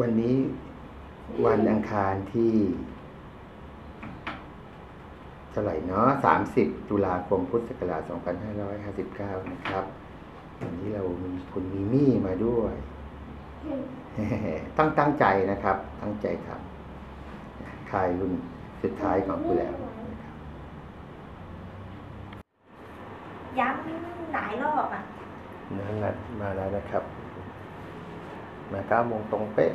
วันนี้วันอังคารที่เท่าไหร่เนาะ30 ตุลาคมพุทธศักราช2559 นะครับ วันนี้เรามีคุณมิมี่มาด้วย ต้องตั้งใจนะครับ ตั้งใจทำคลายรุ่นสุดท้ายของคุณแล้วนะครับย้ำหลายรอบอะนั่นแหละมาแล้วนะครับ มาเก้าโมงตรงเป๊ะ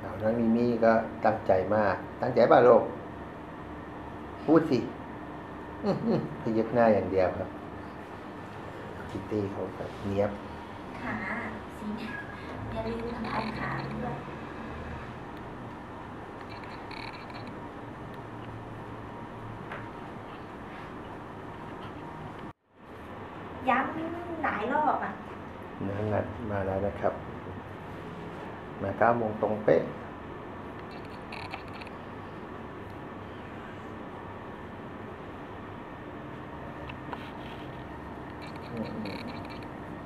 เอาน้องมิมี่ก็ตั้งใจมาก ตั้งใจป่ะลูกพูดสิพยักหน้าอย่างเดียวครับคิตตี้เขาแบบเนี้ยบขาสีอย่าลืมทำพันขาด้วย ย้ำหลายรอบอะนั่นแหละมาแล้วนะครับ มาเก้าโมงตรงเป๊ะอืม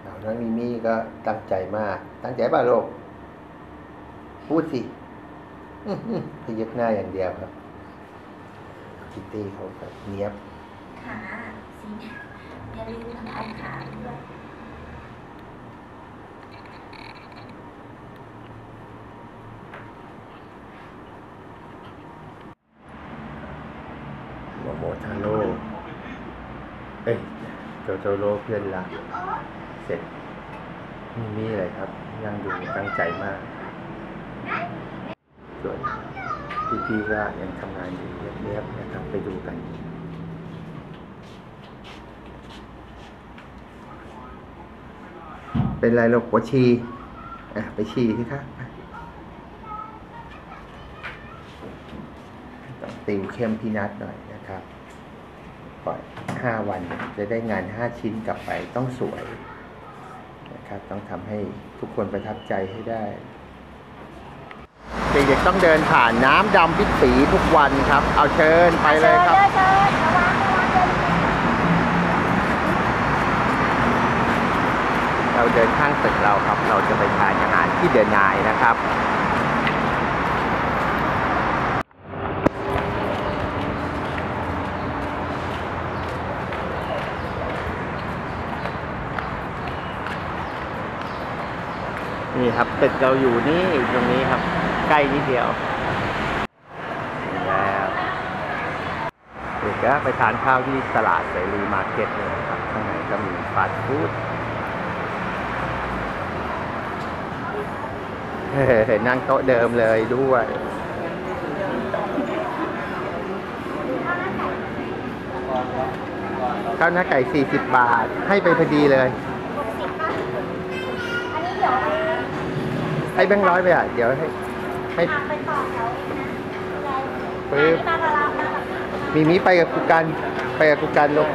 เอาน้องมิมี่ก็ตั้งใจมาก ตั้งใจป่ะลูกพูดสิอื้อหือพยักหน้าอย่างเดียวครับคิตตี้เขาแบบเนี้ยบขาสี อย่าลืมทำพันขาด้วยโมโมทาโร่เอ้ยโจโจโร่เพื่อนรักเสร็จมิมี่อะไรครับยังดูตั้งใจมาก ส่วนพี่ๆก็ยังทำงานอยู่เรียบๆนะครับไปดูกัน เป็นไรลูกหัวชีอะไปฉี่สิครับไปต้องติวเข้มพี่นัดหน่อยนะครับปล่อยห้าวันจะได้งานห้าชิ้นกลับไปต้องสวยนะครับ ต้องทำให้ทุกคนประทับใจให้ได้เด็กๆต้องเดินผ่านน้ำดำพิสีทุกวันครับ เอาเชิญไปเลยครับ เราเดินข้างตึกเราครับ เราจะไปทานอาหารที่เดนนายนะครับนี่ครับตึกเราอยู่นี่ตรงนี้ครับ ใกล้นิดเดียวแล้วเด็กก็ไปทานข้าวที่ตลาดเสรีมาร์เก็ตเลยครับข้างในก็มีฟาสต์ฟู้ด เฮ้ย นั่งโต๊ะเดิมเลยด้วย ข้าวหน้าไก่ 40 บาท ให้ไปพอดีเลยหกสิบป่ะอันนี้เดี๋ยวไปให้แบงค์ร้อยไปอะ เดี๋ยวให้ให้ทางไปต่อแถวเองนะปึ๊บที่บ้านเรารับนะแบบนี้มีมีไปกับกูกันไปกับกูกันลูก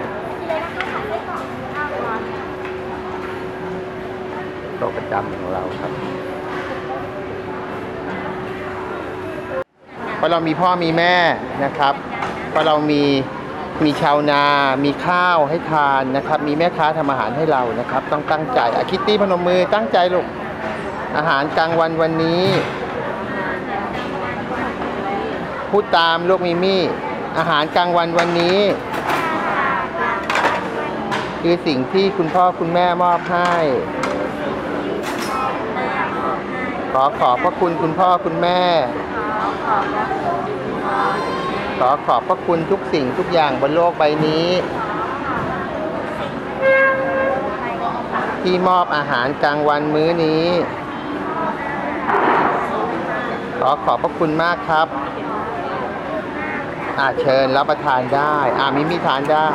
เลยนะคะขายไส้กรอกข้าวร้อนโต๊ะประจำของเราครับ เพราะเรามีพ่อมีแม่นะครับ เพราะเรามีมีชาวนา มีข้าวให้ทานนะครับ มีแม่ค้าทำอาหารให้เรานะครับ ต้องตั้งใจอะคิตตี้พนมมือตั้งใจลูก อาหารกลางวันวันนี้ พูดตามลูกมิมี่ อาหารกลางวันวันนี้ คือสิ่งที่คุณพ่อคุณแม่มอบให้ ขอขอบพระคุณคุณพ่อคุณแม่ ขอขอบพระคุณทุกสิ่งทุกอย่างบนโลกใบนี้ ที่มอบอาหารกลางวันมื้อนี้ ขอขอบพระคุณมากครับอาเชิญรับประทานได้ อามิมิทานได้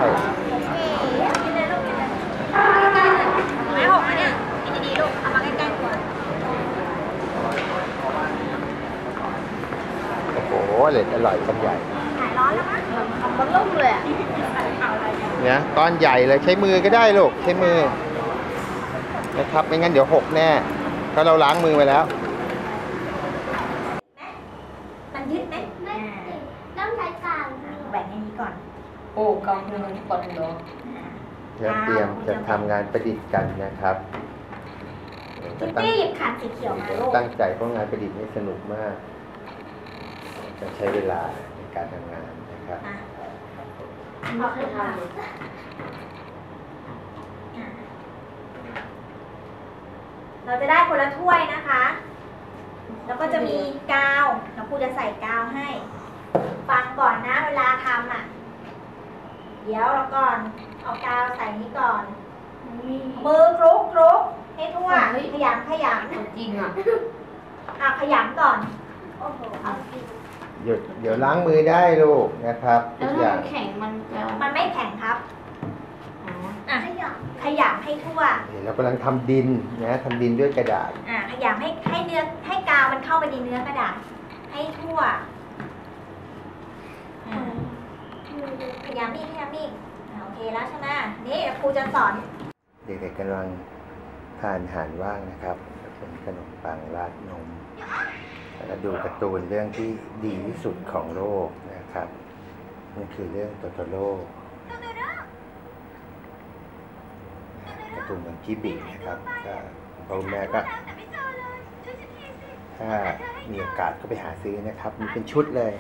ไม่หกนะเนี่ยกินดีๆลูก เอามาใกล้ๆก่อน โอ้โห เลยอร่อยกันใหญ่หายร้อนแล้วมั้งมันลุ่มเลยอะเนี่ยก้อนใหญ่เลยใช้มือก็ได้ลูกใช้มือ นะครับไม่งั้นเดี๋ยวหกแน่เพราะเราล้างมือไปแล้วมันยืดไหมไม่ติดต้องใช้กลางแบ่งให้นี้ก่อนเโอ้กำลังก่อนเหรอแล้วเตรียมจะทำงานประดิษฐ์กันนะครับคิตตี้หยิบขันสีเขียวมาลูกตั้งใจเพราะงานประดิษฐ์นี่สนุกมาก จะใช้เวลาในการทำงานนะครับอะไม่เคยทำเลยอะเราจะได้คนละถ้วยนะคะ แล้วก็จะมีกาวแล้วครูจะใส่กาวให้ ฟังก่อนนะเวลาทำอะ เดี๋ยวเราก่อนเอากาวใส่นี้ก่อน มือคลุกคลุกให้ทั่วขยำขยจริงอะำอะขยำก่อน โอ้โหเอาสิ หยุดเดี๋ยวล้างมือได้ลูกนะครับแล้ทุวกอถ้าย่างมันแข็งมันจะมันไม่แข็งครับอ๋ออะขยำขยำให้ทั่วเดี๋ยวเรากำลังทำดินนะทำดินด้วยกระดาษ อะขยำให้ให้เนื้อให้กาวมันเข้าไปในเนื้อกระดาษให้ทั่วอะขยำอีกขยำอีกอะโอเคแล้วใช่ไหมนี่เดี๋ยวครูจะสอน เด็กๆกำลังทานอาหารว่างนะครับเป็นขนมปังราดนมแล้วก็ ดูการ์ตูนเรื่องที่ดีที่สุดของโลกนะครับนั่นคือเรื่องโตโตโร่การ์ตูนของจิบินะครับก็พ่อแม่ก็ถ้ามีโอกาสก็ไปหาซื้อนะครับ มีเป็นชุดเลย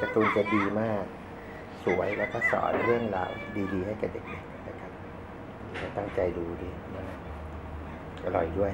การ์ตูนจะดีมาก สวยแล้วก็สอนเรื่องราวดีๆ ให้กับเด็กๆนะครับตั้งใจดูดีอร่อยด้วย